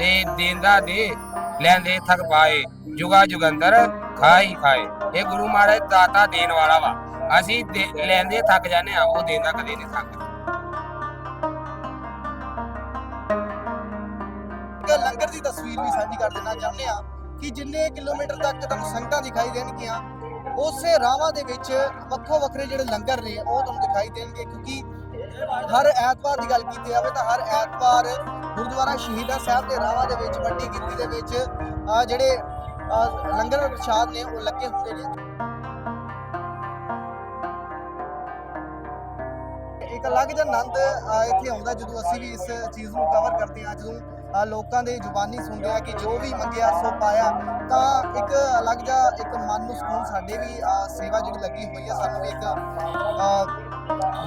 ਤੇ ਦੇਂਦਾ ਦੇ ਲੈਂਦੇ ਥਕ ਪਾਏ। ਜੁਗਾ ਜੁਗੰਦਰ ਖਾਈ ਖਾਏ। ਇਹ ਗੁਰੂ ਮਹਾਰਾਜ ਦਾਤਾ ਦੇਣ ਵਾਲਾ ਵਾ। ਅਸੀਂ ਦੇ- ਲੈਂਦੇ ਥੱਕ ਜਾਂਦੇ ਆ ਉਹ ਦੇਂਦਾ ਕਦੇ ਨਹੀਂ ਥੱਕਦਾ। ਲੰਗਰ ਦੀ ਤਸਵੀਰ ਵੀ ਸਾਂਝੀ ਕਰ ਦੇਣਾ ਚਾਹੁੰਦੇ ਆ ਕਿ ਜਿੰਨੇ ਕਿਲੋਮੀਟਰ ਤੱਕ ਤੁਹਾਨੂੰ ਸੰਗਤਾਂ ਦਿਖਾਈ ਦੇਣਗੀਆਂ, ਉਸੇ ਰਾਵਾਂ ਦੇ ਵਿੱਚ ਵੱਖੋ ਵੱਖਰੇ ਜਿਹੜੇ ਲੰਗਰ ਨੇ ਉਹ ਤੁਹਾਨੂੰ ਦਿਖਾਈ ਦੇਣਗੇ। ਕਿਉਂਕਿ ਹਰ ਐਤਵਾਰ ਦੀ ਗੱਲ ਕੀਤੀ ਜਾਵੇ ਤਾਂ ਹਰ ਐਤਵਾਰ ਗੁਰਦੁਆਰਾ ਸ਼ਹੀਦਾ ਸਾਹਿਬ ਦੇ ਰਾਵਾਂ ਦੇ ਵਿੱਚ ਵੱਡੀ ਗਿਣਤੀ ਦੇ ਵਿੱਚ, ਅਹ, ਜਿਹੜੇ, ਅਹ, ਲੰਗਰ ਪ੍ਰਸ਼ਾਦ ਨੇ ਉਹ ਲੱਗੇ ਹੁੰਦੇ ਨੇ। ਇੱਕ ਅਲੱਗ ਜਿਹਾ ਆਨੰਦ ਇੱਥੇ ਆਉਂਦਾ ਜਦੋਂ ਅਸੀਂ ਵੀ ਇਸ ਚੀਜ਼ ਨੂੰ ਕਵਰ ਕਰਦੇ ਹਾਂ, ਜਦੋਂ ਲੋਕਾਂ ਦੇ ਜ਼ੁਬਾਨੀ ਸੁਣਦੇ ਆ ਕਿ ਜੋ ਵੀ ਮੰਗਿਆ, ਸੋ ਪਾਇਆ। ਤਾਂ ਇੱਕ ਅਲੱਗ ਜਿਹਾ ਇੱਕ ਮਨ ਨੂੰ ਸਕੂਨ ਸਾਡੇ ਵੀ ਸੇਵਾ ਜਿਹੜੀ ਲੱਗੀ ਹੋਈ ਆ, ਸਾਨੂੰ ਵੀ ਇੱਕ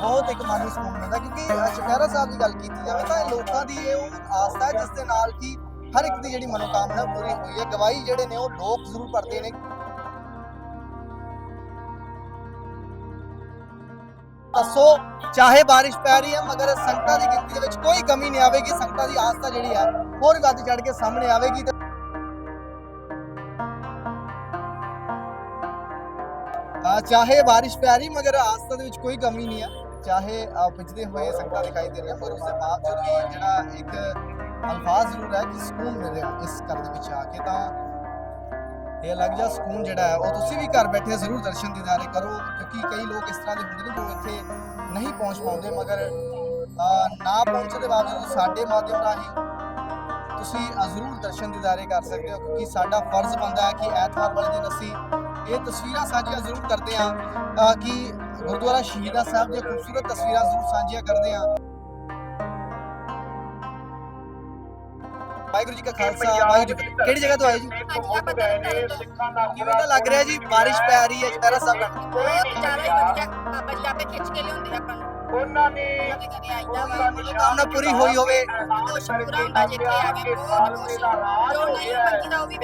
ਬਹੁਤ ਇੱਕ ਮਨ ਨੂੰ ਸਕੂਨ ਮਿਲਦਾ। ਕਿਉਂਕਿ ਅਹ ਸਾਹਿਬ ਦੀ ਗੱਲ ਕੀਤੀ ਜਾਵੇ ਤਾਂ ਲੋਕਾਂ ਦੀ ਇਹ ਉਹ ਆਸਥਾ ਹੈ, ਜਿਸ ਦੇ ਨਾਲ ਕਿ ਹਰ ਇੱਕ ਦੀ ਜਿਹੜੀ ਮਨੋਕਾਮਨਾ ਪੂਰੀ ਹੋਈ ਹੈ। ਗਵਾਹੀ ਜਿਹੜੇ ਨੇ ਉਹ ਲੋਕ ਜ਼ਰੂਰ ਭਰਦੇ ਨੇ। ਅਸੋ ਚਾਹੇ ਬਾਰਿਸ਼ ਪੈ ਰਹੀ ਹੈ ਮਗਰ ਸੰਗਤਾਂ ਦੀ ਗਿਣਤੀ ਦੇ ਵਿੱਚ ਕੋਈ ਕਮੀ ਨਹੀਂ ਆਵੇਗੀ ਸੰਗਤਾਂ ਦੀ ਆਸਥਾ ਜਿਹੜੀ ਹੈ ਹੋਰ ਵੱਧ ਚੜ ਕੇ ਸਾਹਮਣੇ ਆਵੇਗੀ। ਚਾਹੇ ਬਾਰਿਸ਼ ਪੈ ਰਹੀ ਮਗਰ ਆਸਥਾ ਦੇ ਵਿੱਚ ਕੋਈ ਕਮੀ ਨਹੀਂ ਹੈ। ਚਾਹੇ ਆ, ਹੋਏ ਸੰਗਤਾਂ ਦਿਖਾਈ ਦੇ ਰਹੀਆਂ ਪਰ ਉਸ ਦੇ ਬਾਵਜੂਦ ਵੀ ਜਿਹੜਾ ਇੱਕ ਅਲਫਾਜ਼ ਜ਼ਰੂਰ ਹੈ ਕਿ ਸਕੂਨ ਮਿਲ ਰਿਹਾ ਇਸ ਘਰ ਦੇ ਵਿੱਚ ਆ ਕੇ ਤਾਂ ਇਹ ਅਲੱਗ ਜਿਹਾ ਸਕੂਨ ਜਿਹੜਾ ਹੈ ਉਹ ਤੁਸੀਂ ਵੀ ਘਰ ਬੈਠੇ ਜ਼ਰੂਰ ਦਰਸ਼ਨ ਦੀਦਾਰੇ ਕਰੋ ਕਿਉਂਕਿ ਕਈ ਲੋਕ ਇਸ ਤਰ੍ਹਾਂ ਦੇ ਹੁੰਦੇ ਨੇ ਜੋ ਇੱਥੇ ਨਹੀਂ ਪਹੁੰਚ ਪਾਉਂਦੇ ਮਗਰ ਨਾ ਪਹੁੰਚਣ ਦੇ ਬਾਵਜੂਦ ਸਾਡੇ ਮਾਧਿਅਮ ਰਾਹੀਂ ਤੁਸੀਂ ਜ਼ਰੂਰ ਦਰਸ਼ਨ ਦੀਦਾਰੇ ਕਰ ਸਕਦੇ ਹੋ ਕਿਉਂਕਿ ਸਾਡਾ ਫਰਜ਼ ਬਣਦਾ ਹੈ ਕਿ ਐਤਵਾਰ ਵਾਲੇ ਦਿਨ ਅਸੀਂ ਇਹ ਤਸਵੀਰਾਂ ਸਾਂਝੀਆਂ ਜ਼ਰੂਰ ਕਰਦੇ ਹਾਂ ਅਹ, ਕਿ ਗੁਰਦੁਆਰਾ ਸ਼ਹੀਦਾਂ ਸਾਹਿਬ ਦੀਆਂ ਖੂਬਸੂਰਤ ਤਸਵੀਰਾਂ ਜ਼ਰੂਰ ਸਾਂਝੀਆਂ ਕਰਦੇ ਹਾਂ। ਵਾਹਿਗੁਰੂ ਜੀ ਕਾ ਖਾਲਸਾ ਵਾਹਿਗੁਰੂ ਜੀ। ਕਿਹੜੀ ਜਗ੍ਹਾ ਤੋਂ ਆਏ ਜੀ? ਤੋਂ ਕਿਵੇਂ ਦਾ ਲੱਗ ਰਿਹਾ ਜੀ ਬਾਰਿਸ਼ ਪੈ ਰਹੀ ਹੈ ਚੁਪਹਿਰਾ ਸਾਹਿਬ ਦਾ ਬਹੁਤ ਜ਼ਿਆਦਾ ਹੀ ਵਧੀਆ ਬਾਬਾ ਜੀ ਆਪੇ ਖਿੱਚ ਕੇ ਲਿਆਉਂਦੇ ਆਪਾਂ ਨੂੰ। ਉਹਨਾਂ ਨੇ ਮਨੋਕਾਮਨਾ ਪੂਰੀ ਹੋਈ ਹੋਵੇ। ਪੂਰਾ ਹੁੰਦਾ ਜਿੱਥੇ ਆ ਕੇ ਬਹੁਤ ਕੁਛ ਜੋ ਨਹੀਂ ਮੰਗੀਦਾ ਉਹ ਵੀ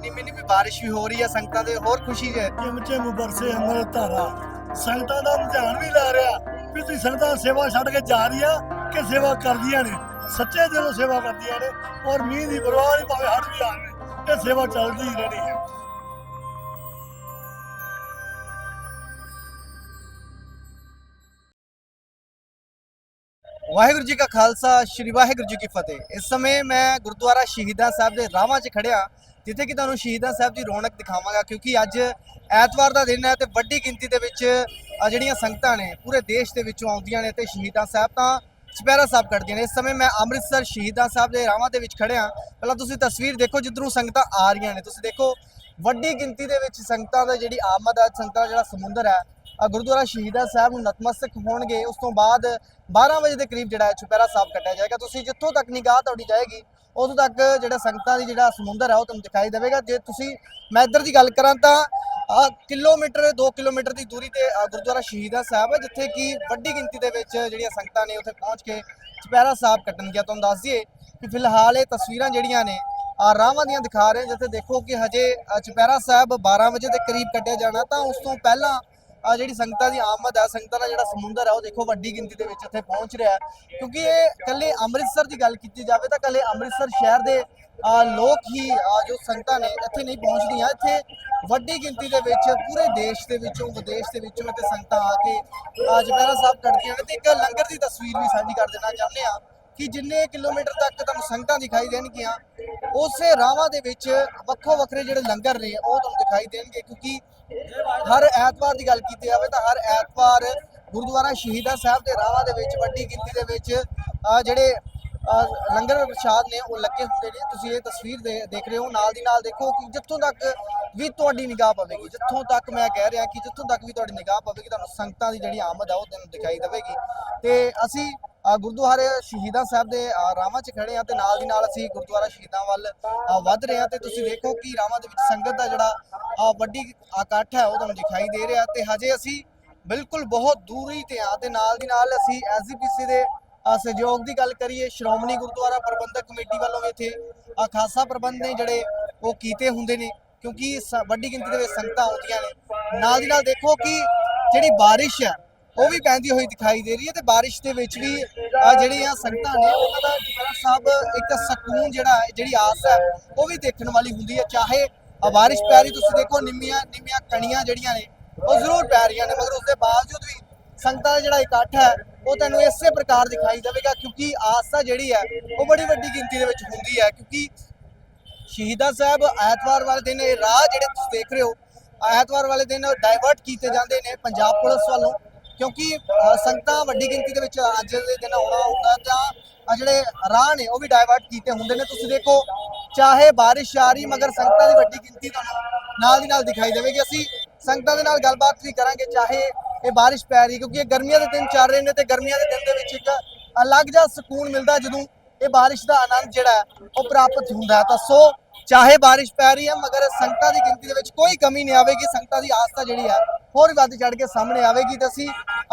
ਨਿੰਮੀ ਨਿੰਮੀ ਬਾਰਿਸ਼ ਵੀ ਹੋ ਰਹੀ ਹੈ ਸੰਗਤਾਂ ਦੇ ਹੋਰ ਖੁਸ਼ੀ ਹੈ ਚਿਮ ਚਿਮ ਬਰਸੇ ਅੰਮ੍ਰਿਤ ਧਾਰਾ। ਸੰਗਤਾਂ ਦਾ ਧਿਆਨ ਵੀ ਲਾ ਰਿਹਾ। ਵੀ ਤੁਸੀਂ ਸੰਗਤਾਂ ਸੇਵਾ ਛੱਡ ਕੇ ਜਾ ਰਹੀਆਂ ਕਿ ਸੇਵਾ ਕਰਦੀਆਂ ਨੇ। ਸੱਚੇ ਦਿਲੋਂ ਸੇਵਾ ਕਰਦੀਆਂ ਨੇ ਔਰ ਮੀਂਹ ਦੀ ਪਰਵਾਹ ਨਹੀਂ, ਭਾਵੇਂ ਹੜ ਵੀ ਆਵੇ ਇਹ ਸੇਵਾ ਚੱਲਦੀ ਰਹਿਣੀ ਹੈ। ਵਾਹਿਗੁਰੂ ਜੀ ਕਾ ਖਾਲਸਾ, ਸ੍ਰੀ ਵਾਹਿਗੁਰੂ ਜੀ ਕੀ ਫਤਿਹ। ਇਸ ਸਮੇਂ ਮੈਂ ਗੁਰਦੁਆਰਾ ਸ਼ਹੀਦਾਂ ਸਾਹਿਬ ਦੇ ਰਾਵਾਂ 'ਚ ਖੜਿਆ, ਜਿੱਥੇ ਕਿ ਤੁਹਾਨੂੰ ਸ਼ਹੀਦਾਂ ਸਾਹਿਬ ਦੀ ਰੌਣਕ ਦਿਖਾਵਾਂਗਾ, ਕਿਉਂਕਿ ਅੱਜ ਐਤਵਾਰ ਦਾ ਦਿਨ ਹੈ ਤੇ ਵੱਡੀ ਗਿਣਤੀ ਦੇ ਵਿੱਚ ਅ, ਜਿਹੜੀਆਂ ਸੰਗਤਾਂ ਨੇ ਪੂਰੇ ਦੇਸ਼ ਦੇ ਵਿੱਚੋਂ ਆਉਂਦੀਆਂ ਨੇ ਤੇ ਸ਼ਹੀਦਾਂ ਸਾਹਿਬ ਤਾਂ ਚੁਪਹਿਰਾ ਸਾਹਿਬ ਕੱਢਦੀਆਂ ਨੇ। ਇਸ ਸਮੇਂ ਮੈਂ ਅੰਮ੍ਰਿਤਸਰ ਸ਼ਹੀਦਾਂ ਸਾਹਿਬ ਦੇ ਰਾਵਾਂ ਦੇ ਵਿੱਚ ਖੜਿਆ। ਪਹਿਲਾਂ ਤੁਸੀਂ ਤਸਵੀਰ ਦੇਖੋ ਜਿੱਧਰੋਂ ਸੰਗਤਾਂ ਆ ਰਹੀਆਂ ਨੇ। ਤੁਸੀਂ ਦੇਖੋ ਵੱਡੀ ਗਿਣਤੀ ਦੇ ਵਿੱਚ ਸੰਗਤਾਂ ਦਾ ਜਿਹੜੀ ਆਮਦ ਹੈ ਸੰਗਤਾਂ ਦਾ ਜਿਹੜਾ ਸਮੁੰਦਰ ਹੈ ਅ, ਗੁਰਦੁਆਰਾ ਸ਼ਹੀਦਾਂ ਸਾਹਿਬ ਨੂੰ ਨਤਮਸਤਕ ਹੋਣਗੇ। ਉਸ ਤੋਂ ਬਾਅਦ 12 ਵਜੇ ਦੇ ਕਰੀਬ ਜਿਹੜਾ ਹੈ ਚੁਪਹਿਰਾ ਸਾਹਿਬ ਕੱਟਿਆ ਜਾਏਗਾ। ਤੁਸੀਂ ਜਿੱਥੋਂ ਤੱਕ ਨਿਗਾਹ ਤੁਹਾਡੀ ਜਾਏਗੀ ਉਦੋਂ ਤੱਕ ਜਿਹੜਾ ਸੰਗਤਾਂ ਦੀ ਜਿਹੜਾ ਸਮੁੰਦਰ ਹੈ ਉਹ ਤੁਹਾਨੂੰ ਦਿਖਾਈ ਦੇਵੇਗਾ। ਜੇ ਤੁਸੀਂ ਮੈਂ ਇੱਧਰ ਦੀ ਗੱਲ ਕਰਾਂ ਤਾਂ ਅ, ਕਿਲੋਮੀਟਰ 2 ਕਿਲੋਮੀਟਰ ਦੀ ਦੂਰੀ ਤੇ ਅ, ਗੁਰਦੁਆਰਾ ਸ਼ਹੀਦਾਂ ਸਾਹਿਬ ਹੈ ਜਿੱਥੇ ਕਿ ਵੱਡੀ ਗਿਣਤੀ ਦੇ ਵਿੱਚ ਜਿਹੜੀਆਂ ਸੰਗਤਾਂ ਨੇ ਉੱਥੇ ਪਹੁੰਚ ਕੇ ਚੁਪਹਿਰਾ ਸਾਹਿਬ ਕੱਟਣਗੀਆਂ ਤੁਹਾਨੂੰ ਦੱਸ ਦਈਏ ਕਿ ਫਿਲਹਾਲ ਇਹ ਤਸਵੀਰਾਂ ਜਿਹੜੀਆਂ ਨੇ ਆ ਰਾਵਾਂ ਦੀਆਂ ਦਿਖਾ ਰਹੇ ਹਾਂ, ਜਿੱਥੇ ਦੇਖੋ ਕਿ ਹਜੇ ਅ, ਚੁਪਹਿਰਾ ਸਾਹਿਬ 12 ਵਜੇ ਦੇ ਕਰੀਬ ਕੱਢਿਆ ਜਾਣਾ ਤਾਂ ਉਸ ਤੋਂ ਪਹਿਲਾਂ ਆ ਜਿਹੜੀ ਸੰਗਤਾਂ ਦੀ ਆਮਦ ਹੈ ਸੰਗਤਾਂ ਦਾ ਜਿਹੜਾ ਸਮੁੰਦਰ ਹੈ ਉਹ ਦੇਖੋ ਵੱਡੀ ਗਿਣਤੀ ਦੇ ਵਿੱਚ ਇੱਥੇ ਪਹੁੰਚ ਰਿਹਾ ਹੈ। ਕਿਉਂਕਿ ਇਹ ਕੱਲੇ ਅੰਮ੍ਰਿਤਸਰ ਦੀ ਗੱਲ ਕੀਤੀ ਜਾਵੇ ਤਾਂ ਕੱਲੇ ਅੰਮ੍ਰਿਤਸਰ ਸ਼ਹਿਰ ਦੇ ਲੋਕ ਹੀ ਜੋ ਸੰਗਤਾਂ ਨੇ ਇੱਥੇ ਨਹੀਂ ਪਹੁੰਚਦੀਆਂ। ਇੱਥੇ ਵੱਡੀ ਗਿਣਤੀ ਦੇ ਵਿੱਚ ਪੂਰੇ ਦੇਸ਼ ਦੇ ਵਿੱਚੋਂ, ਵਿਦੇਸ਼ ਦੇ ਵਿੱਚੋਂ ਇੱਥੇ ਸੰਗਤਾਂ ਆ ਕੇ, ਆ ਚੁਪਹਿਰਾ ਸਾਹਿਬ ਕੱਢਦੀਆਂ ਨੇ। ਤੇ ਇੱਕ ਲੰਗਰ ਦੀ ਤਸਵੀਰ ਵੀ ਸਾਂਝੀ ਕਰ ਦੇਣਾ ਚਾਹੁੰਦੇ ਆ ਕਿ ਜਿੰਨੇ ਕਿਲੋਮੀਟਰ ਤੱਕ ਤੁਹਾਨੂੰ ਸੰਗਤਾਂ ਦਿਖਾਈ ਦੇਣਗੀਆਂ, ਉਸੇ ਰਾਵਾਂ ਦੇ ਵਿੱਚ ਵੱਖੋ ਵੱਖਰੇ ਜਿਹੜੇ ਲੰਗਰ ਨੇ, ਉਹ ਤੁਹਾਨੂੰ ਦਿਖਾਈ ਦੇਣਗੇ। ਕਿਉਂਕਿ ਹਰ ਐਤਵਾਰ ਦੀ ਗੱਲ ਕੀਤੀ ਜਾਵੇ ਤਾਂ ਹਰ ਐਤਵਾਰ ਗੁਰਦੁਆਰਾ ਸ਼ਹੀਦਾਂ ਸਾਹਿਬ ਦੇ ਰਾਹਾਂ ਦੇ ਵਿੱਚ, ਵੱਡੀ ਗਿਣਤੀ ਦੇ ਵਿੱਚ, ਅਹ ਜਿਹੜੇ ਲੰਗਰ ਪ੍ਰਸ਼ਾਦ ਨੇ, ਉਹ ਲੱਗੇ ਹੁੰਦੇ ਨੇ। ਤੁਸੀਂ ਇਹ ਤਸਵੀਰ ਦੇ- ਦੇਖ ਰਹੇ ਹੋ, ਨਾਲ ਦੀ ਨਾਲ ਦੇਖੋ ਕਿ ਜਿੱਥੋਂ ਤੱਕ ਵੀ ਤੁਹਾਡੀ ਨਿਗਾਹ ਪਵੇਗੀ, ਜਿੱਥੋਂ ਤੱਕ ਮੈਂ ਕਹਿ ਰਿਹਾ ਕਿ ਜਿੱਥੋਂ ਤੱਕ ਵੀ ਤੁਹਾਡੀ ਨਿਗਾਹ ਪਵੇਗੀ, ਤੁਹਾਨੂੰ ਸੰਗਤਾਂ ਦੀ ਜਿਹੜੀ ਆਮਦ ਆ, ਉਹ ਤੁਹਾਨੂੰ ਦਿਖਾਈ ਦੇਵੇਗੀ। ਤੇ ਅਸੀਂ ਗੁਰਦੁਆਰੇ ਸ਼ਹੀਦਾਂ ਸਾਹਿਬ ਦੇ ਰਾਵਾਂ 'ਚ ਖੜੇ ਆ ਤੇ ਨਾਲ ਦੀ ਨਾਲ ਅਸੀਂ ਗੁਰਦੁਆਰਾ ਸ਼ਹੀਦਾਂ ਵੱਲ ਵੱਧ ਰਹੇ ਆ ਤੇ ਤੁਸੀਂ ਦੇਖੋ ਕਿ ਰਾਵਾਂ ਦੇ ਵਿੱਚ ਸੰਗਤ ਦਾ ਜਿਹੜਾ ਵੱਡੀ ਇਕੱਠ ਹੈ, ਉਹ ਤੁਹਾਨੂੰ ਦਿਖਾਈ ਦੇ ਰਿਹਾ। ਤੇ ਹਜੇ ਅਸੀਂ ਬਿਲਕੁਲ ਬਹੁਤ ਦੂਰੀ ਤੇ ਆ ਤੇ ਨਾਲ ਦੀ ਨਾਲ ਅਸੀਂ ਐਸਜੀਪੀਸੀ ਦੇ ਸਹਿਯੋਗ ਦੀ ਗੱਲ ਕਰੀਏ, ਸ਼੍ਰੋਮਣੀ ਗੁਰਦੁਆਰਾ ਪ੍ਰਬੰਧਕ ਕਮੇਟੀ ਵੱਲੋਂ ਵੀ ਇੱਥੇ ਖਾਸਾ ਪ੍ਰਬੰਧ ਨੇ ਜਿਹੜੇ ਉਹ ਕੀਤੇ ਹੁੰਦੇ ਨੇ, ਕਿਉਂਕਿ ਸ- ਵੱਡੀ ਗਿਣਤੀ ਦੇ ਵਿੱਚ ਸੰਗਤਾਂ ਆਉਂਦੀਆਂ ਨੇ। ਨਾਲ ਦੀ ਨਾਲ ਦੇਖੋ ਕਿ ਜਿਹੜੀ ਬਾਰਿਸ਼ ਹੈ, ਉਹ ਵੀ ਪੈਂਦੀ ਹੋਈ ਦਿਖਾਈ ਦੇ ਰਹੀ ਹੈ ਤੇ ਬਾਰਿਸ਼ ਦੇ ਵਿੱਚ ਵੀ ਜਿਹੜੀਆਂ ਸੰਗਤਾਂ ਨੇ, ਉਹਨਾਂ ਦਾ ਚੁਪਹਿਰਾ ਸਾਹਿਬ ਇੱਕ ਸਕੂਨ ਜਿਹੜਾ ਜਿਹੜੀ ਆਸ ਹੈ, ਉਹ ਵੀ ਦੇਖਣ ਵਾਲੀ ਹੁੰਦੀ ਹੈ। ਚਾਹੇ ਬਾਰਿਸ਼ ਪੈ ਰਹੀ, ਤੁਸੀਂ ਦੇਖੋ ਨਿੰਮੀਆਂ ਨਿੰਮੀਆਂ ਕਣੀਆਂ ਜਿਹੜੀਆਂ ਨੇ, ਉਹ ਜ਼ਰੂਰ ਪੈ ਰਹੀਆਂ ਨੇ, ਮਗਰ ਉਸ ਦੇ ਬਾਵਜੂਦ ਵੀ ਸੰਗਤਾਂ ਦਾ ਜਿਹੜਾ ਇਕੱਠ ਹੈ, ਉਹ ਤੁਹਾਨੂੰ ਇਸੇ ਪ੍ਰਕਾਰ ਦਿਖਾਈ ਦੇਵੇਗਾ ਕਿਉਂਕਿ ਆਸਥਾ ਜਿਹੜੀ ਹੈ, ਉਹ ਬੜੀ ਵੱਡੀ ਗਿਣਤੀ ਦੇ ਵਿੱਚ ਹੁੰਦੀ ਹੈ ਕਿਉਂਕਿ ਸ਼ਹੀਦਾਂ ਸਾਹਿਬ ਐਤਵਾਰ ਵਾਲੇ ਦਿਨ ਇਹ ਰਾਹ ਜਿਹੜੇ ਤੁਸੀਂ ਦੇਖ ਰਹੇ ਹੋ, ਐਤਵਾਰ ਵਾਲੇ ਦਿਨ ਡਾਇਵਰਟ ਕੀਤੇ ਜਾਂਦੇ ਨੇ ਪੰਜਾਬ ਪੁਲਿਸ ਵੱਲੋਂ ਕਿਉਂਕਿ ਸੰਗਤਾਂ ਵੱਡੀ ਗਿਣਤੀ ਦੇ ਵਿੱਚ ਅੱਜ ਦੇ ਦਿਨ ਆਉਣਾ ਹੁੰਦਾ ਤਾਂ ਜਿਹੜੇ ਰਾਹ ਨੇ, ਉਹ ਵੀ ਡਾਇਵਰਟ ਕੀਤੇ ਹੁੰਦੇ ਨੇ। ਤੁਸੀਂ ਦੇਖੋ, ਚਾਹੇ ਬਾਰਿਸ਼ ਆ ਰਹੀ, ਮਗਰ ਸੰਗਤਾਂ ਦੀ ਵੱਡੀ ਗਿਣਤੀ ਤੁਹਾਨੂੰ ਨਾਲ ਦੀ ਨਾਲ ਦਿਖਾਈ ਦੇਵੇਗੀ। ਅਸੀਂ ਸੰਗਤਾਂ ਦੇ ਨਾਲ ਗੱਲਬਾਤ ਵੀ ਕਰਾਂਗੇ, ਚਾਹੇ ਇਹ ਬਾਰਿਸ਼ ਪੈ ਰਹੀ ਕਿਉਂਕਿ ਇਹ ਗਰਮੀਆਂ ਦੇ ਦਿਨ ਚੱਲ ਰਹੇ ਨੇ ਤੇ ਗਰਮੀਆਂ ਦੇ ਦਿਨ ਦੇ ਵਿੱਚ ਇੱਕ ਅਲੱਗ ਜਿਹਾ ਸਕੂਨ ਮਿਲਦਾ ਜਦੋਂ ਇਹ ਬਾਰਿਸ਼ ਦਾ ਆਨੰਦ ਜਿਹੜਾ ਹੈ ਉਹ ਪ੍ਰਾਪਤ ਹੁੰਦਾ ਤਾਂ ਸੋ ਚਾਹੇ ਬਾਰਿਸ਼ ਪੈ ਰਹੀ ਹੈ ਮਗਰ ਸੰਗਤਾਂ ਦੀ ਗਿਣਤੀ ਦੇ ਵਿੱਚ ਕੋਈ ਕਮੀ ਨਹੀਂ ਆਵੇਗੀ ਸੰਗਤਾਂ ਦੀ ਆਸਥਾ ਜਿਹੜੀ ਹੈ ਹੋਰ ਵੱਧ ਚੜ ਕੇ ਸਾਹਮਣੇ ਆਵੇਗੀ ਤੇ ਅਸੀਂ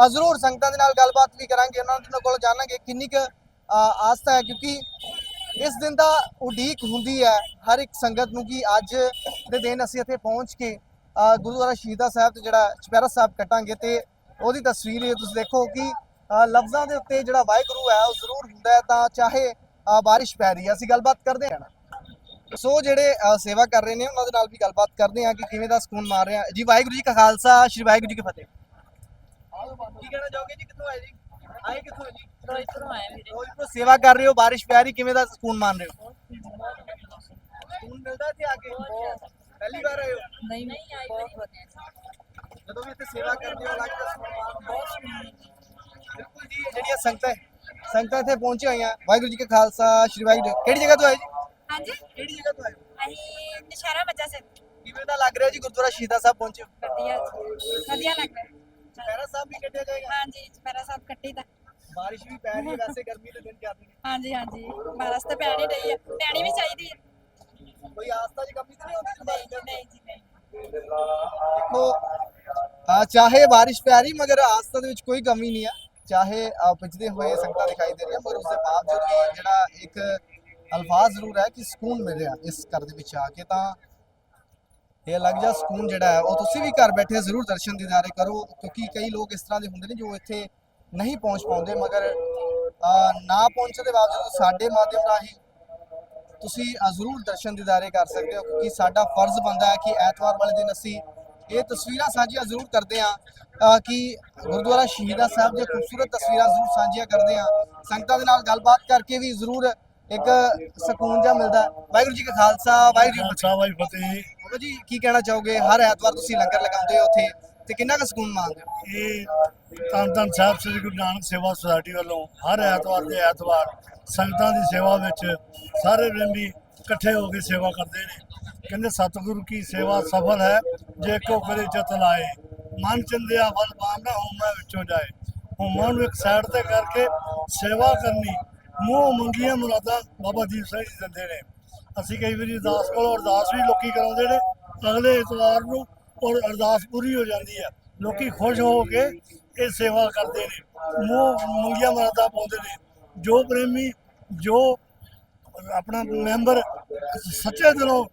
ਜ਼ਰੂਰ ਸੰਗਤਾਂ ਦੇ ਨਾਲ ਗੱਲਬਾਤ ਵੀ ਕਰਾਂਗੇ। ਉਹਨਾਂ ਦੇ ਕੋਲ ਜਾਣਾਂਗੇ ਕਿੰਨੀ ਕੁ ਅ, ਆਸਥਾ ਹੈ ਕਿਉਂਕਿ ਇਸ ਦਿਨ ਦਾ ਉਡੀਕ ਹੁੰਦੀ ਹੈ ਹਰ ਇੱਕ ਸੰਗਤ ਨੂੰ ਕਿ ਅੱਜ ਦੇ ਦਿਨ ਅਸੀਂ ਇੱਥੇ ਪਹੁੰਚ ਕੇ ਗੁਰਦੁਆਰਾ ਸ਼ਹੀਦਾਂ ਸਾਹਿਬ ਤੇ ਜਿਹੜਾ ਚੁਪਹਿਰਾ ਸਾਹਿਬ ਕੱਟਾਂਗੇ ਤੇ ਉਹਦੀ ਤਸਵੀਰ ਇਹ ਤੁਸੀਂ ਦੇਖੋ ਕਿ ਲਫ਼ਜ਼ਾਂ ਦੇ ਉੱਤੇ ਜਿਹੜਾ ਵਾਹਿਗੁਰੂ ਹੈ ਉਹ ਜ਼ਰੂਰ ਹੁੰਦਾ ਹੈ ਤਾਂ ਚਾਹੇ ਬਾਰਿਸ਼ ਪੈ ਰਹੀ ਹੈ। ਅਸੀਂ ਗੱਲਬਾਤ ਕਰਦੇ ਹਾਂ। ਸੋ ਜਿਹੜੇ ਸੇਵਾ ਕਰ ਰਹੇ ਨੇ ਉਹਨਾਂ ਦੇ ਨਾਲ ਵੀ ਗੱਲਬਾਤ ਕਰਦੇ ਹਾਂ ਕਿ ਕਿਵੇਂ ਦਾ ਸਕੂਨ ਮਾਰ ਰਹੇ। ਜੀ ਵਾਹਿਗੁਰੂ ਜੀ ਕਾ ਖਾਲਸਾ ਸ੍ਰੀ ਵਾਹਿਗੁਰੂ ਜੀ ਕੀ ਫਤਿਹ। ਕੀ ਕਹਿਣਾ ਚਾਹੋਗੇ ਜੀ? ਕਿੱਥੋਂ ਆਏ ਜੀ? ਆਏ ਕਿੱਥੋਂ ਜੀ? ਫਿਰੋਜ਼ਪੁਰੋਂ ਆਏ ਵੀਰੇ। ਫਿਰੋਜ਼ਪੁਰ ਸੇਵਾ ਕਰ ਰਹੇ ਹੋ ਬਾਰਿਸ਼ ਪੈ ਰਹੀ ਕਿਵੇਂ ਦਾ ਸਕੂਨ ਮਾਣ ਰਹੇ ਹੋ? ਸਕੂਨ ਮਿਲਦਾ ਇੱਥੇ ਆ ਕੇ? ਪਹਿਲੀ ਵਾਰ ਆਏ ਹੋ? ਨਹੀਂ ਨਹੀਂ ਆਈ ਬਹੁਤ ਵਧੀਆ ਜਦੋਂ ਵੀ ਇੱਥੇ ਸੇਵਾ ਕਰਦੇ ਹੋ ਅਲੱਗ ਦਾ ਸਕੂਨ ਮਾਣਦੇ ਹੋ ਬਿਲਕੁਲ ਜੀ ਜਿਹੜੀਆਂ ਸੰਗਤਾਂ ਸੰਗਤਾਂ ਇੱਥੇ ਪਹੁੰਚੇ ਹੋਈਆਂ ਵਾਹਿਗੁਰੂ ਜੀ ਕਾ ਖਾਲਸਾ ਸ੍ਰੀ ਵਾਹਿਗੁਰੂ ਜੀ- ਕਿਹੜੀ ਜਗ੍ਹਾ ਤੋਂ ਆਏ ਜੀ? ਹਾਂਜੀ। ਕਿਹੜੀ ਜਗ੍ਹਾ ਤੋਂ ਆਏ ਹੋ? ਅਸੀਂ ਨਸ਼ਹਿਰਾ ਬੱਜਾ ਸੇ ਕਿਵੇਂ ਦਾ ਲੱਗ ਰਿਹਾ ਜੀ ਗੁਰਦੁਆਰਾ ਸ਼ਹੀਦਾਂ ਸਾਹਿਬ ਪਹੁੰਚੇ ਹੋ? ਵਧੀਆ ਜੀ। ਵਧੀਆ ਲੱਗ ਰਿਹਾ। ਚੁਪਹਿਰਾ ਸਾਹਿਬ ਵੀ ਕੱਟਿਆ ਜਾਏਗਾ? ਹਾਂਜੀ ਚਪੈਰਾ ਸਾਹਿਬ ਕੱਟੀ ਦਾ ਬਾਰਿਸ਼ ਵੀ ਪੈ ਰਹੀ ਹੈ ਵੈਸੇ ਗਰਮੀ ਦੇ ਦਿਨ ਚੱਲ ਰਹੇ ਨੇ। ਹਾਂਜੀ ਹਾਂਜੀ। ਬਾਰਸ ਤੇ ਪੈਣੀ ਰਹੀ ਹੈ। ਪੈਣੀ ਵੀ ਚਾਹੀਦੀ ਹੈ। ਕੋਈ ਆਸਤਾ ਦੀ ਕਮੀ ਤਾਂ ਨਹੀਂ ਹੁੰਦੀ ਬਾਰਿਸ਼ ਨਹੀਂ ਦੇ ਨਹੀਂ ਜੀ ਨਹੀਂ ਦੇਖੋ ਆ ਚਾਹੇ ਬਾਰਿਸ਼ ਪੈ ਰਹੀ ਮਗਰ ਆਸਤਾ ਦੇ ਵਿੱਚ ਕੋਈ ਕਮੀ ਨਹੀਂ ਆ। ਚਾਹੇ ਆ, ਭਿੱਜਦੇ ਹੋਏ ਸੰਗਤਾਂ ਦਿਖਾਈ ਦੇ ਰਹੀਆਂ ਮਗਰ ਉਸ ਦੇ ਬਾਵਜੂਦ ਵੀ ਜਿਹੜਾ ਇੱਕ ਅਲਫਾਜ਼ ਜ਼ਰੂਰ ਹੈ ਕਿ ਸਕੂਨ ਮਿਲ ਰਿਹਾ ਇਸ ਘਰ ਦੇ ਵਿੱਚ ਆ ਕੇ ਤਾਂ ਇਹ ਅਲੱਗ ਜਿਹਾ ਸਕੂਨ ਜਿਹੜਾ ਹੈ ਉਹ ਤੁਸੀਂ ਵੀ ਘਰ ਬੈਠੇ ਜ਼ਰੂਰ ਦਰਸ਼ਨ ਦੀਦਾਰੇ ਕਰੋ ਕਿਉਂਕਿ ਕਈ ਲੋਕ ਇਸ ਤਰ੍ਹਾਂ ਦੇ ਹੁੰਦੇ ਨੇ ਜੋ ਇੱਥੇ ਨਹੀਂ ਪਹੁੰਚ ਪਾਉਂਦੇ ਮਗਰ ਨਾ ਪਹੁੰਚਣ ਦੇ ਬਾਵਜੂਦ ਸਾਡੇ ਮਾਧਿਅਮ ਰਾਹੀਂ ਤੁਸੀਂ ਜ਼ਰੂਰ ਦਰਸ਼ਨ ਦੀਦਾਰੇ ਕਰ ਸਕਦੇ ਹੋ ਕਿਉਂਕਿ ਸਾਡਾ ਫਰਜ਼ ਬਣਦਾ ਹੈ ਕਿ ਐਤਵਾਰ ਵਾਲੇ ਦਿਨ ਅਸੀਂ ਇਹ ਤਸਵੀਰਾਂ ਸਾਂਝੀਆਂ ਜ਼ਰੂਰ ਕਰਦੇ ਅ, ਕਿ ਗੁਰਦੁਆਰਾ ਸ਼ਹੀਦਾਂ ਸਾਹਿਬ ਦੀਆਂ ਖੂਬਸੂਰਤ ਤਸਵੀਰਾਂ ਜ਼ਰੂਰ ਸਾਂਝੀਆਂ ਕਰਦੇ ਹਾਂ। ਸੰਗਤਾਂ ਦੇ ਨਾਲ ਗੱਲਬਾਤ ਕਰਕੇ ਵੀ ਜ਼ਰੂਰ ਇੱਕ ਸਕੂਨ ਜਿਹਾ ਮਿਲਦਾ। ਵਾਹਿਗੁਰੂ ਜੀ ਕਾ ਖਾਲਸਾ ਵਾਹਿਗੁਰੂ ਜੀ ਕੀ ਫਤਿਹ। ਬਾਬਾ ਜੀ ਕੀ ਕਹਿਣਾ ਚਾਹੋਗੇ? ਹਰ ਐਤਵਾਰ ਤੁਸੀਂ ਲੰਗਰ ਲਗਾਉਂਦੇ ਹੋ ਉੱਥੇ ਤੇ ਕਿੰਨਾ ਕੁ ਸਕੂਨ ਮਾਣਦੇ ਹੋ? ਇਹ ਧੰਨ ਧੰਨ ਸਾਹਿਬ ਸ੍ਰੀ ਗੁਰੂ ਨਾਨਕ ਸੇਵਾ ਸੁਸਾਇਟੀ ਵੱਲੋਂ ਹਰ ਐਤਵਾਰ ਦੇ ਐਤਵਾਰ ਸੰਗਤਾਂ ਦੀ ਸੇਵਾ ਵਿੱਚ ਸਾਰੇ ਰੰਬੀ ਇਕੱਠੇ ਹੋ ਕੇ ਸੇਵਾ ਕਰਦੇ ਨੇ। ਕਹਿੰਦੇ ਸਤਿਗੁਰੂ ਕੀ ਸੇਵਾ ਸਫਲ ਹੈ, ਜੇ ਕੋ ਕਰੇ ਚਤ ਲਾਏ। ਮਨ ਚੰਦਿਆ ਫਲ ਪਾਣਾ ਹੋਮੈ ਵਿੱਚੋਂ ਜਾਏ। ਹੋਮਾਂ ਨੂੰ ਇੱਕ ਸਾਈਡ ਤੇ ਕਰਕੇ ਸੇਵਾ ਕਰਨੀ, ਮੂੰਹ ਮੰਗੀਆਂ ਮੁਰਾਦਾਂ ਬਾਬਾ ਦੀਪ ਸਿੰਘ ਜੀ ਦਿੰਦੇ ਨੇ। ਅਸੀਂ ਕਈ ਵਾਰੀ ਅਰਦਾਸ ਕੋਲ ਅਰਦਾਸ ਵੀ ਲੋਕੀ ਕਰਾਉਂਦੇ ਨੇ। ਅਗਲੇ ਇਤਵਾਰ ਨੂੰ ਔਰ ਅਰਦਾਸ ਪੂਰੀ ਹੋ ਜਾਂਦੀ ਹੈ। ਲੋਕੀ ਖੁਸ਼ ਹੋ ਕੇ ਇਹ ਸੇਵਾ ਕਰਦੇ ਨੇ। ਮੂੰਹ ਮੰਗੀਆਂ ਮੁਰਾਦਾਂ ਪਾਉਂਦੇ ਨੇ। ਜੋ ਪ੍ਰੇਮੀ ਜੋ ਆਪਣਾ ਮੈਂਬਰ ਸੱਚੇ ਦਿਲੋਂ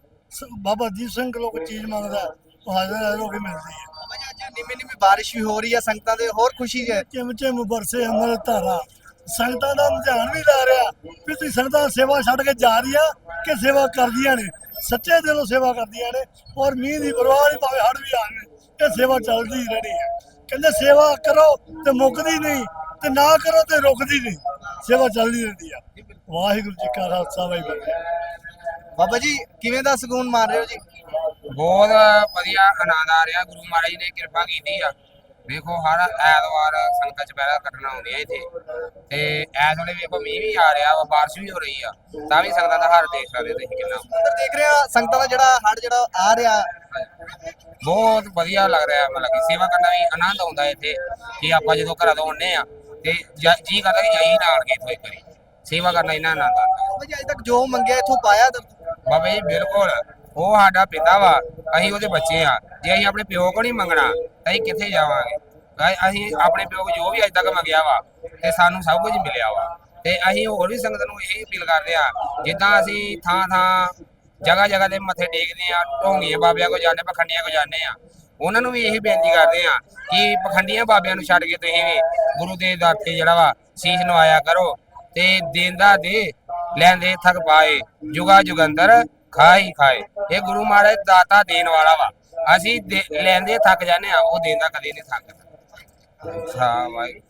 ਬਾਬਾ ਦੀਪ ਸਿੰਘ ਕੋਲੋਂ ਕੋਈ ਚੀਜ਼ ਮੰਗਦਾ ਉਹ ਹਾਜ਼ਰ ਹਾਜ਼ਰ ਹੋ ਕੇ ਮਿਲਦੀ ਹੈ। ਬਾਬਾ ਜੀ ਅੱਜ ਨਿੰਮੀ ਨਿੰਮੀ ਬਾਰਿਸ਼ ਵੀ ਹੋ ਰਹੀ ਹੈ ਸੰਗਤਾਂ ਦੇ ਹੋਰ ਖੁਸ਼ੀ ਹੈ ਚਿਮ ਚਿਮ ਬਰਸੇ ਅੰਮ੍ਰਿਤ ਧਾਰਾ। ਸੰਗਤਾਂ ਦਾ ਧਿਆਨ ਵੀ ਲਾ ਰਿਹਾ। ਵੀ ਤੁਸੀਂ ਸੰਗਤਾਂ ਸੇਵਾ ਛੱਡ ਕੇ ਜਾ ਰਹੀਆਂ ਕਿ ਸੇਵਾ ਕਰਦੀਆਂ ਨੇ? ਸੱਚੇ ਦਿਲੋਂ ਸੇਵਾ ਕਰਦੀਆਂ ਨੇ ਔਰ ਮੀਂਹ ਦੀ ਪਰਵਾਹ ਨਹੀਂ ਭਾਵੇਂ ਹੜ ਵੀ ਆਵੇ ਇਹ ਸੇਵਾ ਚੱਲਦੀ ਰਹਿਣੀ ਹੈ। ਕਹਿੰਦੇ ਸੇਵਾ ਕਰੋ ਤੇ ਮੁੱਕਦੀ ਨਹੀਂ ਤੇ ਨਾ ਕਰੋ ਤੇ ਰੁਕਦੀ ਨਹੀਂ। ਸੇਵਾ ਚੱਲਦੀ ਰਹਿੰਦੀ ਆ। ਵਾਹਿਗੁਰੂ ਜੀ ਕਾ ਖਾਲਸਾ ਵਾਹਿਗੁਰੂ ਜੀ। ਬਾਬਾ ਜੀ ਕਿਵੇਂ ਦਾ ਸਕੂਨ ਮਾਣ ਰਹੇ ਹੋ ਜੀ? ਬਹੁਤ ਵਧੀਆ ਆਨੰਦ ਆ ਰਿਹਾ। ਗੁਰੂ ਮਹਾਰਾਜ ਨੇ ਕਿਰਪਾ ਕੀਤੀ ਆ। ਵੇਖੋ ਹਰ ਐਤਵਾਰ ਸੰਗਤਾਂ ਚ ਪੈਰਾ ਕੱਟਣਾ ਆਉਂਦੀਆਂ ਇੱਥੇ। ਤੇ ਐਸ ਵੇਲੇ ਵੇਖੋ ਮੀਂਹ ਵੀ ਆ ਰਿਹਾ ਵਾ ਬਾਰਿਸ਼ ਵੀ ਹੋ ਰਹੀ ਆ। ਤਾਂ ਵੀ ਸੰਗਤਾਂ ਦਾ ਹਾਲ ਦੇਖ ਸਕਦੇ ਤੁਸੀਂ ਕਿੰਨਾ। ਅੰਦਰ ਦੇਖ ਰਹੇ ਆ ਸੰਗਤਾਂ ਦਾ ਜਿਹੜਾ ਹੜ ਜਿਹੜਾ ਆ ਰਿਹਾ। ਬਹੁਤ ਵਧੀਆ ਲੱਗ ਰਿਹਾ। ਮਤਲਬ ਕਿ ਸੇਵਾ ਕਰਨਾ ਵੀ ਆਨੰਦ ਆਉਂਦਾ ਇੱਥੇ ਕਿ ਆਪਾਂ ਜਦੋਂ ਘਰਾਂ ਤੋਂ ਆਉਂਦੇ ਆ ਤੇ ਜ- ਜੀ ਕਰਦਾ ਕਿ ਜਾਈ ਨਾਲ ਕੇ ਇੱਥੋਂ ਇੱਕ ਵਾਰੀ। ਸੇਵਾ ਕਰਨਾ ਇੰਨਾ ਆਨੰਦ ਆਉਂਦਾ ਬਾਬਾ ਜੀ ਅਜੇ ਤੱਕ ਜੋ ਮੰਗਿਆ ਇਥੋਂ ਪਾਇਆ ਦਰ- ਬਾਬਾ ਜੀ ਬਿਲਕੁਲ। ਉਹ ਸਾਡਾ ਪਿਤਾ ਵਾ ਅਸੀਂ ਉਹਦੇ ਬੱਚੇ ਆ। ਜੇ ਅਸੀਂ ਆਪਣੇ ਪਿਓ ਕੋਲ ਨਹੀਂ ਮੰਗਣਾ ਤਾਂ ਅਸੀਂ ਕਿੱਥੇ ਜਾਵਾਂਗੇ? ਅ- ਅਸੀਂ ਆਪਣੇ ਪਿਓ ਕੋਲ ਜੋ ਵੀ ਅੱਜ ਤੱਕ ਮੰਗਿਆ ਵਾ ਤੇ ਸਾਨੂੰ ਸਭ ਕੁਝ ਮਿਲਿਆ ਵਾ। ਤੇ ਅਸੀਂ ਹੋਰ ਵੀ ਸੰਗਤ ਨੂੰ ਇਹ ਅਪੀਲ ਕਰਦੇ ਆ ਜਿੱਦਾਂ ਅਸੀਂ ਥਾਂ ਥਾਂ ਜਗ੍ਹਾ ਜਗ੍ਹਾ ਤੇ ਮੱਥੇ ਟੇਕਦੇ ਆ ਢੋਂਗੀਆਂ ਬਾਬਿਆਂ ਕੋ ਜਾਂਦੇ ਪਖੰਡੀਆਂ ਕੋ ਜਾਂਦੇ ਆ ਉਹਨਾਂ ਨੂੰ ਵੀ ਇਹੀ ਬੇਨਤੀ ਕਰਦੇ ਆ ਕਿ ਪਖੰਡੀਆਂ ਬਾਬਿਆਂ ਨੂੰ ਛੱਡ ਕੇ ਤੁਸੀਂ ਵੀ ਗੁਰੂ ਦੇ ਦਰ ਤੇ ਜਿਹੜਾ ਵਾ ਸੀਸ ਨਵਾਇਆ ਕਰੋ ਤੇ ਦੇਂਦਾ ਦੇ ਲੈਂਦੇ ਥਕ ਪਾਏ, ਜੁਗਾ ਜੁਗੰਦਰ ਖਾਈ ਖਾਏ। ਇਹ ਗੁਰੂ ਮਹਾਰਾਜ ਦਾਤਾ ਦੇਣ ਵਾਲਾ ਵਾ। ਅਸੀਂ ਲੈਂਦੇ ਥੱਕ ਜਾਂਦੇ ਆ ਉਹ ਦੇਂਦਾ ਕਦੇ ਨਹੀਂ ਥੱਕਦਾ ਅੱਛਾ, ਵਾਹਿਗੁਰੂ।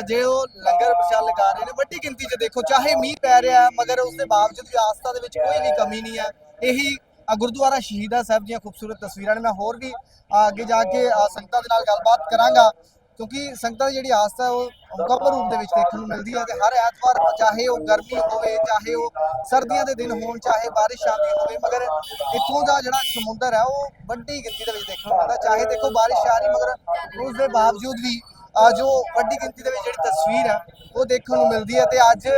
ਜੀ ਜੇ ਉਹ ਲੰਗਰ ਪ੍ਰਸ਼ਾਦ ਲਗਾ ਰਹੇ ਨੇ, ਵੱਡੀ ਗਿਣਤੀ 'ਚ ਦੇਖੋ, ਚਾਹੇ ਮੀਂਹ ਪੈ ਰਿਹਾ, ਮਗਰ ਉਸ ਦੇ ਬਾਵਜੂਦ ਵੀ ਆਸਥਾ ਦੇ ਵਿੱਚ ਕੋਈ ਵੀ ਕਮੀ ਨਹੀਂ ਹੈ, ਇਹੀ ਗੁਰਦੁਆਰਾ ਸ਼ਹੀਦਾਂ ਸਾਹਿਬ ਦੀਆਂ ਖੂਬਸੂਰਤ ਤਸਵੀਰਾਂ ਨੇ ਮੈਂ ਹੋਰ ਵੀ ਅੱਗੇ ਜਾ ਕੇ ਸੰਗਤਾਂ ਦੇ ਨਾਲ ਗੱਲਬਾਤ ਕਰਾਂਗਾ। ਕਿਉਂਕਿ ਸੰਗਤਾਂ ਦੀ ਜਿਹੜੀ ਆਸਥਾ ਹੈ, ਉਹ ਮੁਕੰਮਲ ਰੂਪ ਦੇ ਵਿੱਚ ਦੇਖਣ ਨੂੰ ਮਿਲਦੀ ਹੈ ਤੇ ਹਰ ਐਤਵਾਰ ਚਾਹੇ ਉਹ ਗਰਮੀ ਹੋਵੇ, ਚਾਹੇ ਉਹ ਸਰਦੀਆਂ ਦੇ ਦਿਨ ਹੋਣ, ਚਾਹੇ ਬਾਰਿਸ਼ ਆਉਂਦੀ ਹੋਵੇ, ਮਗਰ ਇੱਥੋਂ ਦਾ ਜਿਹੜਾ ਸਮੁੰਦਰ ਹੈ, ਉਹ ਵੱਡੀ ਗਿਣਤੀ ਦੇ ਵਿੱਚ ਦੇਖਣ ਨੂੰ ਮਿਲਦਾ ਚਾਹੇ ਦੇਖੋ ਬਾਰਿਸ਼ ਆ ਰਹੀ, ਮਗਰ ਉਸ ਦੇ ਬਾਵਜੂਦ ਵੀ ਆ ਜੋ ਵੱਡੀ ਗਿਣਤੀ ਦੇ ਵਿੱਚ ਜਿਹੜੀ ਤਸਵੀਰ ਹੈ, ਉਹ ਦੇਖਣ ਨੂੰ ਮਿਲਦੀ ਹੈ ਤੇ ਅੱਜ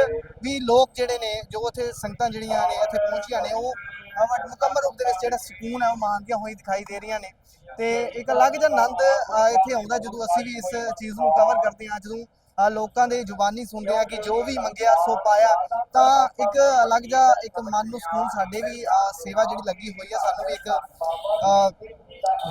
ਵੀ ਲੋਕ ਜਿਹੜੇ ਨੇ, ਜੋ ਉੱਥੇ ਸੰਗਤਾਂ ਜਿਹੜੀਆਂ ਨੇ, ਇੱਥੇ ਪਹੁੰਚੀਆਂ ਨੇ, ਉਹ ਮੁਕੰਮਲ ਰੂਪ ਦੇ ਵਿੱਚ ਜਿਹੜਾ ਸਕੂਨ ਹੈ ਉਹ ਮਾਣਦੀਆਂ ਹੋਈ ਦਿਖਾਈ ਦੇ ਰਹੀਆਂ ਨੇ। ਤੇ ਇੱਕ ਅਲੱਗ ਜਿਹਾ ਆਨੰਦ ਇੱਥੇ ਆਉਂਦਾ ਜਦੋਂ ਅਸੀਂ ਵੀ ਇਸ ਚੀਜ਼ ਨੂੰ ਕਵਰ ਕਰਦੇ ਹਾਂ, ਜਦੋਂ ਲੋਕਾਂ ਦੇ ਜ਼ੁਬਾਨੀ ਸੁਣਦੇ ਆ ਕਿ ਜੋ ਵੀ ਮੰਗਿਆ, ਸੋ ਪਾਇਆ, ਤਾਂ ਇੱਕ ਅਲੱਗ ਜਿਹਾ ਇੱਕ ਮਨ ਨੂੰ ਸਕੂਨ ਸਾਡੇ ਵੀ ਸੇਵਾ ਜਿਹੜੀ ਲੱਗੀ ਹੋਈ ਆ, ਸਾਨੂੰ ਵੀ ਇੱਕ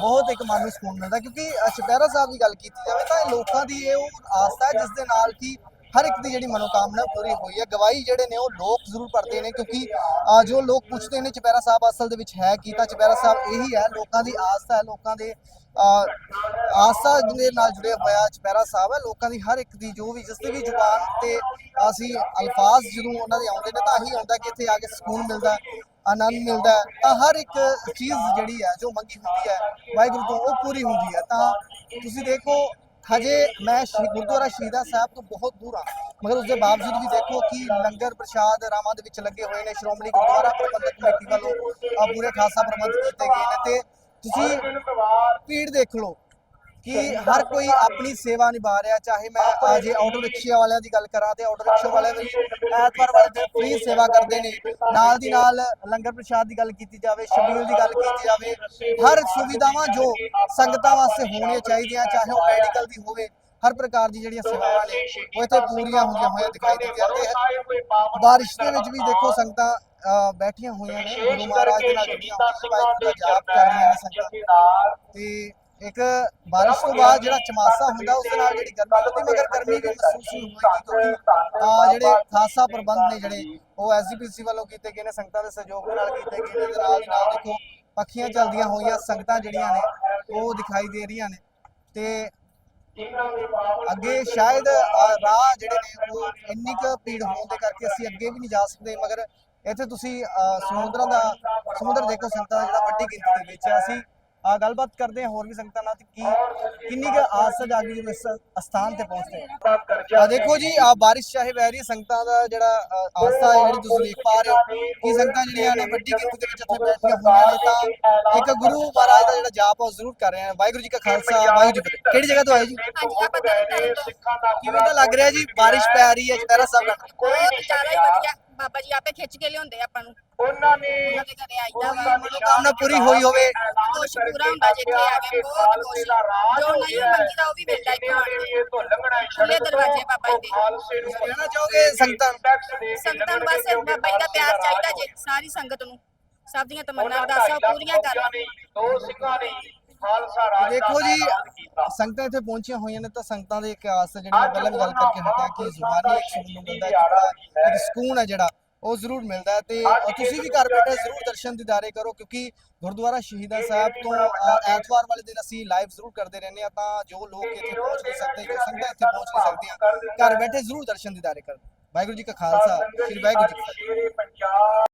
ਬਹੁਤ ਇੱਕ ਮਨ ਨੂੰ ਸਕੂਨ ਮਿਲਦਾ। ਕਿਉਂਕਿ ਅਹ ਸਾਹਿਬ ਦੀ ਗੱਲ ਕੀਤੀ ਜਾਵੇ, ਤਾਂ ਲੋਕਾਂ ਦੀ ਇਹ ਉਹ ਆਸਥਾ ਹੈ ਜਿਸ ਦੇ ਨਾਲ ਕਿ ਹਰ ਇੱਕ ਦੀ ਜਿਹੜੀ ਮਨੋਕਾਮਨਾ ਪੂਰੀ ਹੋਈ ਹੈ। ਗਵਾਹੀ ਜਿਹੜੇ ਨੇ ਉਹ ਲੋਕ ਜ਼ਰੂਰ ਪੜਦੇ ਨੇ ਕਿਉਂਕਿ ਜੋ ਲੋਕ ਪੁੱਛਦੇ ਨੇ ਚੁਪਹਿਰਾ ਸਾਹਿਬ ਅਸਲ ਦੇ ਵਿੱਚ ਹੈ ਕੀ, ਤਾਂ ਚੁਪਹਿਰਾ ਸਾਹਿਬ ਇਹੀ ਹੈ, ਲੋਕਾਂ ਦੀ ਆਸਥਾ ਹੈ, ਲੋਕਾਂ ਦੇ ਅਹ ਦੇ ਨਾਲ ਜੁੜਿਆ ਹੋਇਆ ਚੁਪਹਿਰਾ ਸਾਹਿਬ ਹੈ। ਲੋਕਾਂ ਦੀ ਹਰ ਇੱਕ ਦੀ ਜੋ ਵੀ ਜਿਸ ਦੀ ਵੀ ਜ਼ੁਬਾਨ ਤੇ ਅਸੀਂ ਅਲਫਾਜ਼ ਜਦੋਂ ਉਹਨਾਂ ਦੇ ਆਉਂਦੇ ਨੇ ਤਾਂ ਹੀ ਆਉਂਦਾ ਕਿ ਇੱਥੇ ਆ ਕੇ ਸਕੂਨ ਮਿਲਦਾ, ਆਨੰਦ ਮਿਲਦਾ ਤਾਂ ਹਰ ਇੱਕ ਚੀਜ਼ ਜਿਹੜੀ ਹੈ, ਜੋ ਮੰਗੀ ਹੁੰਦੀ ਹੈ, ਵਾਹਿਗੁਰੂ ਤੋਂ ਉਹ ਪੂਰੀ ਹੁੰਦੀ ਹੈ। ਤਾਂ ਤੁਸੀਂ ਦੇਖੋ ਹਜੇ ਮੈਂ ਸ਼ਹੀ- ਗੁਰਦੁਆਰਾ ਸ਼ਹੀਦਾਂ ਸਾਹਿਬ ਤੋਂ ਬਹੁਤ ਦੂਰ ਹਾਂ, ਮਗਰ ਉਸ ਦੇ ਬਾਵਜੂਦ ਵੀ ਦੇਖੋ ਕਿ ਲੰਗਰ ਪ੍ਰਸ਼ਾਦ ਰਾਮਾਂ ਦੇ ਵਿੱਚ ਲੱਗੇ ਹੋਏ ਨੇ, ਸ਼੍ਰੋਮਣੀ ਗੁਰਦੁਆਰਾ ਪ੍ਰਬੰਧਕ ਕਮੇਟੀ ਵੱਲੋਂ ਪੂਰੇ ਖਾਸਾ ਪ੍ਰਬੰਧ ਕੀਤੇ ਗਏ ਨੇ ਤੇ ਤੁਸੀਂ ਭੀੜ ਦੇਖ ਲਓ। ਕਿ ਹਰ ਕੋਈ ਆਪਣੀ ਸੇਵਾ ਨਿਭਾ ਰਿਹਾ ਚਾਹੇ ਮੈਂ ਜੇ ਆਟੋ ਰਿਕਸ਼ਾ ਵਾਲਿਆਂ ਦੀ ਗੱਲ ਕਰਾਂ ਤੇ ਆਟੋ ਰਿਕਸ਼ਾ ਵਾਲੇ ਵੀ ਐਤਵਾਰ ਵਾਲੇ ਦਿਨ ਫ੍ਰੀ ਸੇਵਾ ਕਰਦੇ ਨੇ। ਨਾਲ ਦੀ ਨਾਲ ਲੰਗਰ ਪ੍ਰਸ਼ਾਦ ਦੀ ਗੱਲ ਕੀਤੀ ਜਾਵੇ ਸ਼ਬੀਲ ਦੀ ਗੱਲ ਕੀਤੀ ਜਾਵੇ ਹਰ ਸੁਵਿਧਾਵਾਂ ਜੋ ਸੰਗਤਾਂ ਵਾਸਤੇ ਹੋਣੀਆਂ ਚਾਹੀਦੀਆਂ ਚਾਹੇ ਉਹ ਮੈਡੀਕਲ ਦੀ ਹੋਵੇ ਹਰ ਪ੍ਰਕਾਰ ਦੀ ਜਿਹੜੀਆਂ ਸੇਵਾਵਾਂ ਨੇ ਉਹ ਇੱਥੇ ਪੂਰੀਆਂ ਹੁੰਦੀਆਂ ਹੋਈਆਂ ਦਿਖਾਈ ਦਿੰਦੀਆਂ ਤੇ ਬਾਰਿਸ਼ ਦੇ ਵਿੱਚ ਵੀ ਦੇਖੋ ਸੰਗਤਾਂ ਬੈਠੀਆਂ ਹੋਈਆਂ ਨੇ ਗੁਰੂ ਮਹਾਰਾਜ ਦੇ ਨਾਲ ਜੁੜੀਆਂ ਹੋਈਆਂ ਦਾ ਜਾਪ ਕਰ ਰਹੀਆਂ ਨੇ ਸੰਗਤਾਂ। ਤੇ ਇੱਕ ਬਾਰਿਸ਼ ਤੋਂ ਬਾਅਦ ਜਿਹੜਾ ਚਮਾਸਾ ਹੁੰਦਾ ਉਸ ਨਾਲ ਜਿਹੜੀ ਗਰਮੀ ਹੁੰਦੀ ਮਗਰ ਗਰਮੀ ਵੀ ਮਹਿਸੂਸ ਨਹੀਂ ਹੋਏਗੀ ਕਿਉਂਕਿ ਆ ਜਿਹੜੇ ਖਾਸਾ ਪ੍ਰਬੰਧ ਨੇ ਜਿਹੜੇ ਉਹ ਐਸਜੀਪੀਸੀ ਵੱਲੋਂ ਕੀਤੇ ਗਏ ਨੇ ਸੰਗਤਾਂ ਦੇ ਸਹਿਯੋਗ ਨਾਲ ਕੀਤੇ ਗਏ ਨੇ ਤੇ ਨਾਲ ਨਾਲ ਦੇਖੋ ਪੱਖੀਆਂ ਚੱਲਦੀਆਂ ਹੋਈਆਂ ਸੰਗਤਾਂ ਜਿਹੜੀਆਂ ਨੇ ਉਹ ਦਿਖਾਈ ਦੇ ਰਹੀਆਂ ਨੇ ਤੇ ਅੱਗੇ ਸ਼ਾਇਦ ਰਾਹ ਜਿਹੜੇ ਨੇ ਉਹ ਇੰਨੀ ਕੁ ਭੀੜ ਹੋਣ ਦੇ ਕਰਕੇ ਅਸੀਂ ਅੱਗੇ ਵੀ ਨਹੀਂ ਜਾ ਸਕਦੇ ਮਗਰ ਇੱਥੇ ਤੁਸੀਂ ਅ, ਸਮੁੰਦਰਾਂ ਦਾ ਸਮੁੰਦਰ ਦੇਖੋ ਸੰਗਤਾਂ ਦਾ ਜਿਹੜਾ ਵੱਡੀ ਗਿਣਤੀ ਦੇ ਵਿੱਚ ਅਸੀਂ ਆ ਗੱਲਬਾਤ ਕਰਦੇ ਹਾਂ ਹੋਰ ਵੀ ਸੰਗਤਾਂ ਨਾਲ ਕੀ ਕਿੰਨੀ ਕੁ ਆਸ ਜਾਗੀ ਜਦੋਂ ਇਸ ਅਸਥਾਨ ਤੇ ਪਹੁੰਚਦੇ ਆ ਦੇਖੋ ਜੀ ਆ ਬਾਰਿਸ਼ ਚਾਹੇ ਵਹਿ ਰਹੀ ਸੰਗਤਾਂ ਦਾ ਜਿਹੜਾ ਅ, ਆਸਥਾ ਹੈ ਜਿਹੜੀ ਤੁਸੀਂ ਦੇਖ ਪਾ ਰਹੇ ਹੋ ਕਿ ਸੰਗਤਾਂ ਜਿਹੜੀਆਂ ਨੇ ਵੱਡੀ ਗਿਣਤੀ ਦੇ ਵਿੱਚ ਇੱਥੇ ਬੈਠੀਆਂ ਹੋਈਆਂ ਨੇ ਤਾਂ ਇੱਕ ਗੁਰੂ ਮਹਾਰਾਜ ਦਾ ਜਿਹੜਾ ਜਾਪ ਉਹ ਜ਼ਰੂਰ ਕਰ ਰਹੇ ਆ ਵਾਹਿਗੁਰੂ ਜੀ ਕਾ ਖਾਲਸਾ ਵਾਹਿਗੁਰੂ ਜੀ ਕੀ ਕਿਹੜੀ ਜਗ੍ਹਾ ਤੋਂ ਆਏ ਜੀ? ਕਿਵੇਂ ਦਾ ਲੱਗ ਰਿਹਾ ਜੀ? ਬਾਰਿਸ਼ ਪੈ ਰਹੀ ਹੈ ਸਾਹਿਬ ਦਾ ਬਹੁਤ ਜ਼ਿਆਦਾ ਹੀ ਵਧੀਆ। ਬਾਬਾ ਜੀ ਆਪੇ ਖਿੱਚ ਕੇ ਲਿਆਉਂਦੇ ਆਪਾਂ ਨੂੰ। ਉਹਨਾਂ ਨੇ ਉਹਨਾਂ ਦੇ ਘਰੇ ਆਈਦਾ ਵਾ ਮਨੋਕਾਮਨਾ ਪੂਰੀ ਹੋਈ ਹੋਵੇ। ਕੁਛ ਪੂਰਾ ਹੁੰਦਾ ਜਿੱਥੇ ਆ ਕੇ ਬਹੁਤ ਕੁਛ ਜੋ ਨਹੀਂ ਮੰਗੀਦਾ ਉਹ ਵੀ ਮਿਲਦਾ ਇੱਥੇ ਆਣ ਕੇ ਤੋਂ ਲੰਘਣਾ ਖੁੱਲੇ ਦਰਵਾਜ਼ੇ ਬਾਬਾ ਜੀ ਦੇ। ਖਾਲਸੇ ਨੂੰ ਕਹਿਣਾ ਚਾਹੋਗੇ ਸੰਗਤਾਂ ਨੂੰ? ਸੰਗਤਾਂ ਬਸ ਬਾਬਾ ਜੀ ਦਾ ਪਿਆਰ ਚਾਹੀਦਾ ਜੇ ਸਾਰੀ ਸੰਗਤ ਨੂੰ। ਸਭ ਦੀਆਂ ਤਮੰਨਾ ਅਰਦਾਸਾਂ ਪੂਰੀਆਂ ਕਰ ਦੋ ਸਿੰਘਾਂ ਨੇ ਖਾਲਸਾ ਰਾਜ ਦੇਖੋ ਜੀ। ਸੰਗਤਾਂ ਇੱਥੇ ਪਹੁੰਚੀਆਂ ਹੋਈਆਂ ਨੇ ਤਾਂ ਸੰਗਤਾਂ ਦੇ ਇੱਕ ਆਸ ਜਿਹੜੀ ਮੈਂ ਪਹਿਲਾਂ ਵੀ ਗੱਲ ਕਰਕੇ ਹਟਿਆ ਕਿ ਜ਼ੁਬਾਨੀ ਇੱਕ ਸੁਣਨ ਨੂੰ ਮਿਲਦਾ ਹੈ। ਇੱਕ ਸਕੂਨ ਹੈ ਜਿਹੜਾ ਉਹ ਜ਼ਰੂਰ ਮਿਲਦਾ ਹੈ ਤੇ ਤੁਸੀਂ ਵੀ ਘਰ ਬੈਠੇ ਜ਼ਰੂਰ ਦਰਸ਼ਨ ਦੀਦਾਰੇ ਕਰੋ ਕਿਉਂਕਿ ਗੁਰਦੁਆਰਾ ਸ਼ਹੀਦਾਂ ਸਾਹਿਬ ਤੋਂ ਐਤਵਾਰ ਵਾਲੇ ਦਿਨ ਅਸੀਂ ਲਾਈਵ ਜ਼ਰੂਰ ਕਰਦੇ ਰਹਿੰਦੇ ਆ ਤਾਂ ਜੋ ਲੋਕ ਇੱਥੇ ਪਹੁੰਚ ਨਹੀਂ ਸਕਦੇ ਜੋ ਸੰਗਤਾਂ ਇੱਥੇ ਪਹੁੰਚ ਨਹੀਂ ਸਕਦੀਆਂ ਘਰ ਬੈਠੇ ਜ਼ਰੂਰ ਦਰਸ਼ਨ ਦੀਦਾਰੇ ਕਰਨ। ਵਾਹਿਗੁਰੂ ਜੀ ਕਾ ਖਾਲਸਾ ਸ੍ਰੀ ਵਾਹਿਗੁਰੂ ਜੀ ਕੀ ਫਤਿਹ।